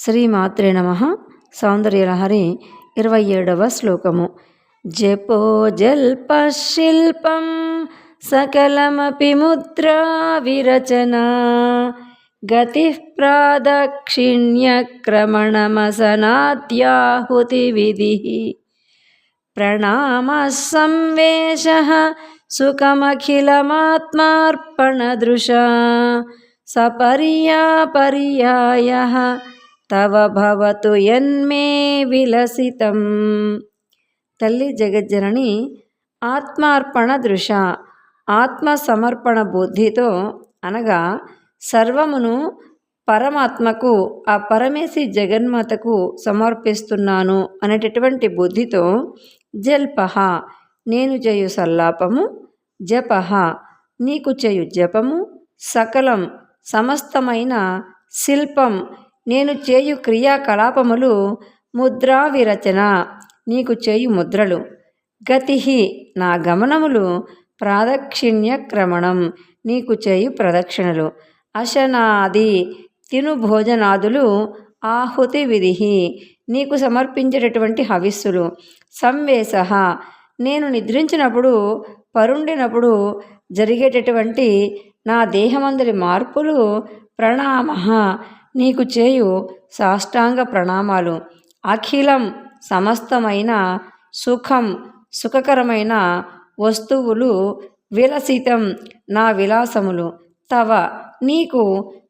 శ్రీమాత్రే నమ. సౌందర్యలహరి ఇరవై ఏడవ శ్లోకము. జపో జల్ప శిల్పం సకలమపి ముద్రా విరచన. గతి ప్రాదక్షిణ్యక్రమణమసనాద్యాహుతి విధి. ప్రణామ సంవేశ సుఖమఖిలమాత్మార్పణదృశా. సపర్యాపర్యాయ తవ భవతు యన్మే విలసితం. తల్లి జగజ్జనని ఆత్మార్పణ దృశ ఆత్మ సమర్పణ బుద్ధితో అనగా సర్వమును పరమాత్మకు ఆ పరమేశి జగన్మాతకు సమర్పిస్తున్నాను అనేటటువంటి బుద్ధితో జల్పహ నేను చేయు సల్లాపము జపహ నీకు చేయు జపము సకలం సమస్తమైన శిల్పం నేను చేయు క్రియాకలాపములు ముద్రా విరచన నీకు చేయు ముద్రలు. గతి నా గమనములు ప్రాదక్షిణ్య క్రమణం నీకు చేయు ప్రదక్షిణలు. అశనాది తిను భోజనాదులు ఆహుతి విధి నీకు సమర్పించేటటువంటి హవిస్సులు. సంవేశ నేను నిద్రించినప్పుడు పరుండినప్పుడు జరిగేటటువంటి నా దేహమందరి మార్పులు ప్రణామ. నీకు చేయు సాష్టాంగ ప్రణామాలు. అఖిలం సమస్తమైన సుఖం సుఖకరమైన వస్తువులు విలసితం నా విలాసములు. తవ నీకు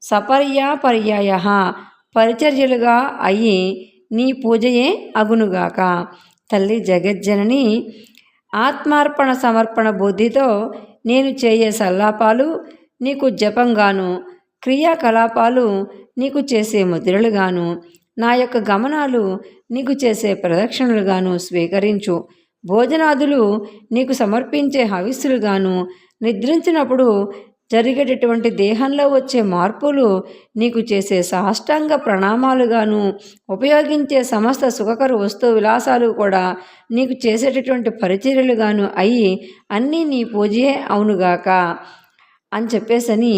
సపర్యాపర్యాయ పరిచర్యలుగా అయి నీ పూజయే అగునుగాక. తల్లి జగజ్జనని ఆత్మార్పణ సమర్పణ బుద్ధితో నేను చేయే సల్లాపాలు నీకు జపంగాను. క్రియాకలాపాలు నీకు చేసే ముద్రలుగాను నా యొక్క గమనాలు నీకు చేసే ప్రదక్షిణలుగాను స్వీకరించు. భోజనాదులు నీకు సమర్పించే హవిస్సులుగాను నిద్రించినప్పుడు జరిగేటటువంటి దేహంలో వచ్చే మార్పులు నీకు చేసే సాష్టాంగ ప్రణామాలుగాను ఉపయోగించే సమస్త సుఖకర వస్తు విలాసాలు కూడా నీకు చేసేటటువంటి పరిచర్యలుగాను అయి అన్నీ నీ పూజయే అవునుగాక అని చెప్పేసని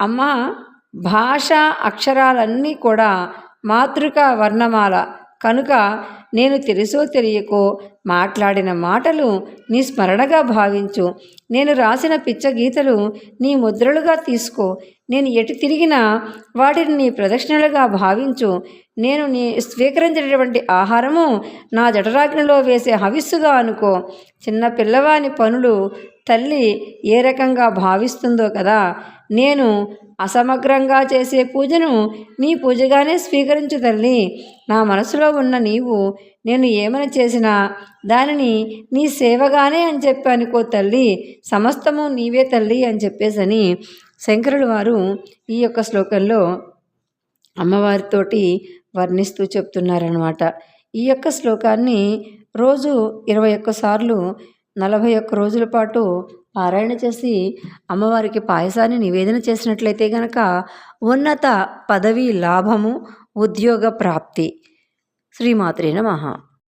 అమ్మ భాష అక్షరాలన్నీ కూడా మాతృక వర్ణమాల. కనుక నేను తెలుసో తెలియకో మాట్లాడిన మాటలు నీ స్మరణగా భావించు. నేను రాసిన పిచ్చ గీతలు నీ ముద్రలుగా తీసుకో. నేను ఎటు తిరిగినా వాటిని నీ ప్రదక్షిణలుగా భావించు. నేను నీ స్వీకరించినటువంటి ఆహారము నా జఠరాగ్నిలో వేసే హవిస్సుగా అనుకో. చిన్న పిల్లవాని పనులు తల్లి ఏ రకంగా భావిస్తుందో కదా. నేను అసమగ్రంగా చేసే పూజను నీ పూజగానే స్వీకరించు తల్లి. నా మనసులో ఉన్న నీవు నేను ఏమని చేసినా దానిని నీ సేవగానే అని చెప్పి అనుకో తల్లి. సమస్తము నీవే తల్లి అని చెప్పేసని శంకరుడు వారు ఈ యొక్క శ్లోకంలో అమ్మవారితోటి వర్ణిస్తూ చెప్తున్నారనమాట ఈ యొక్క శ్లోకాన్ని రోజు ఇరవై ఒక్కసార్లు నలభై ఒక్క రోజుల పాటు పారాయణ చేసి అమ్మవారికి పాయసాన్ని నివేదన చేసినట్లయితే గనక ఉన్నత పదవి లాభము ఉద్యోగ ప్రాప్తి. శ్రీమాత్రే నమః.